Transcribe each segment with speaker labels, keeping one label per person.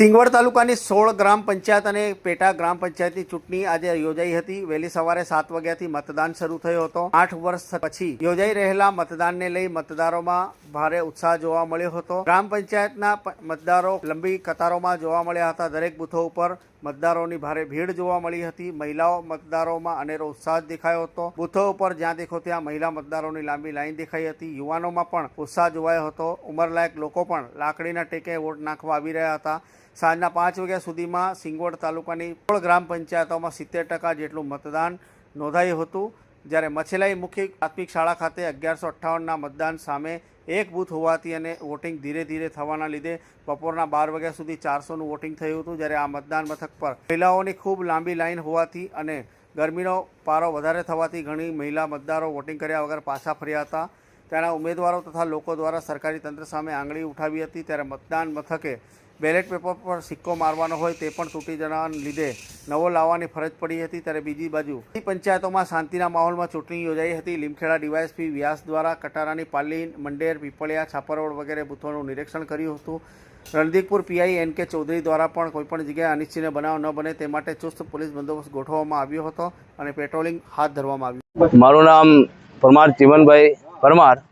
Speaker 1: સિંગવડ તાલુકાની સોળ ગ્રામ પંચાયત અને પેટા ગ્રામ પંચાયતની ચૂંટણી આજે યોજાઈ હતી. વહેલી સવારે સાત વાગ્યાથી મતદાન શરૂ થયો હતો. આઠ વર્ષ પછી યોજાઈ રહેલા મતદાનને લઈ મતદારોમાં ભારે ઉત્સાહ જોવા મળ્યો હતો. ગ્રામ પંચાયતના મતદારો લંબી કતારોમાં જોવા મળ્યા હતા. દરેક બૂથો ઉપર મતદારોની ભારે ભીડ જોવા મળી હતી. મહિલાઓ મતદારોમાં અનેરો ઉત્સાહ દેખાયો હતો. બૂથો ઉપર જ્યાં દેખો ત્યાં મહિલા મતદારોની લાંબી લાઈન દેખાઈ હતી. યુવાનોમાં પણ ઉત્સાહ જોવાયો હતો. ઉંમરલાયક લોકો પણ લાકડીના ટેકે વોટ નાખવા આવી રહ્યા હતા. સાંજના પાંચ વાગ્યા સુધીમાં સિંગવડ તાલુકાની સોળ ગ્રામ પંચાયતોમાં સિત્તેર ટકા જેટલું મતદાન નોંધાયું હતું. જ્યારે મછેલાઈ મુખ્ય પ્રાથમિક શાળા ખાતે અગિયારસો અઠ્ઠાવનના મતદાન સામે એક બૂથ હોવાથી અને વોટિંગ ધીરે ધીરે થવાના લીધે બપોરના બાર વાગ્યા સુધી ચારસોનું વોટિંગ થયું હતું. જ્યારે આ મતદાન મથક પર મહિલાઓની ખૂબ લાંબી લાઇન હોવાથી અને ગરમીનો પારો વધારે થવાથી ઘણી મહિલા મતદારો વોટિંગ કર્યા વગર પાછા ફર્યા હતા. તેના ઉમેદવારો તથા લોકો દ્વારા સરકારી તંત્ર સામે આંગળી ઉઠાવી હતી. ત્યારે મતદાન મથકે બેલેટ પેપર પર સિક્કો મારવાનો હોય તે પણ તૂટી જવાના લીધે નવો લાવવાની ફરજ પડી હતી. ત્યારે બીજી બાજુ પંચાયતોમાં શાંતિના માહોલમાં ચૂંટણી યોજાઈ હતી. લીમખેડા ડીવાયએસપી વ્યાસ દ્વારા કટારાની પાલી, મંડેર, પીપળિયા છાપરોડ વગેરે બૂથોનું નિરીક્ષણ કર્યું હતું. રણદીકપુર પીઆઈ એન કે ચૌધરી દ્વારા પણ કોઈપણ જગ્યાએ અનિચ્છનીય બનાવ ન બને તે માટે ચુસ્ત પોલીસ બંદોબસ્ત ગોઠવવામાં આવ્યો હતો અને પેટ્રોલિંગ હાથ ધરવામાં આવ્યું.
Speaker 2: મારું નામ પરમાર ચીમનભાઈ પરમાર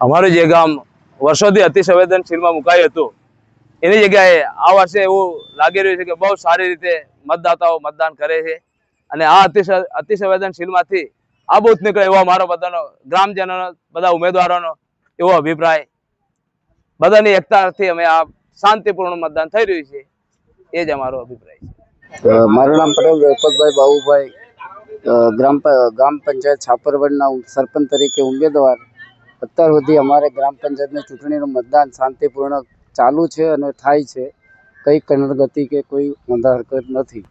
Speaker 2: અમારું જે ગામ વર્ષોથી અતિસંવેદનશીલમાં મુકાયું હતું, એની જગ્યાએ આ વર્ષે એવું લાગી રહ્યું છે કે બહુ સારી રીતે મતદાતાઓ મતદાન કરે છે. અને આ અતિ સ- અતિ સંવેદનશીલમાંથી આ બૂથ નીકળે એવો અમારો બધાનો, ગ્રામજનોનો, બધા ઉમેદવારોનો એવો અભિપ્રાય. બધાની એકતાથી અમે આ શાંતિપૂર્ણ મતદાન થઈ રહ્યું છે. એ જ અમારો અભિપ્રાય છે.
Speaker 3: મારું નામ પટેલ વેપતભાઈ બાબુભાઈ. ગ્રામ ગ્રામ પંચાયત છાપરવડના સરપંચ તરીકે ઉમેદવાર. અત્યાર સુધી અમારે ગ્રામ પંચાયતની ચૂંટણીનું મતદાન શાંતિપૂર્ણ ચાલુ છે અને થાય છે. કંઈ કનડગતિ કે કોઈ વાંધા હરકત નથી.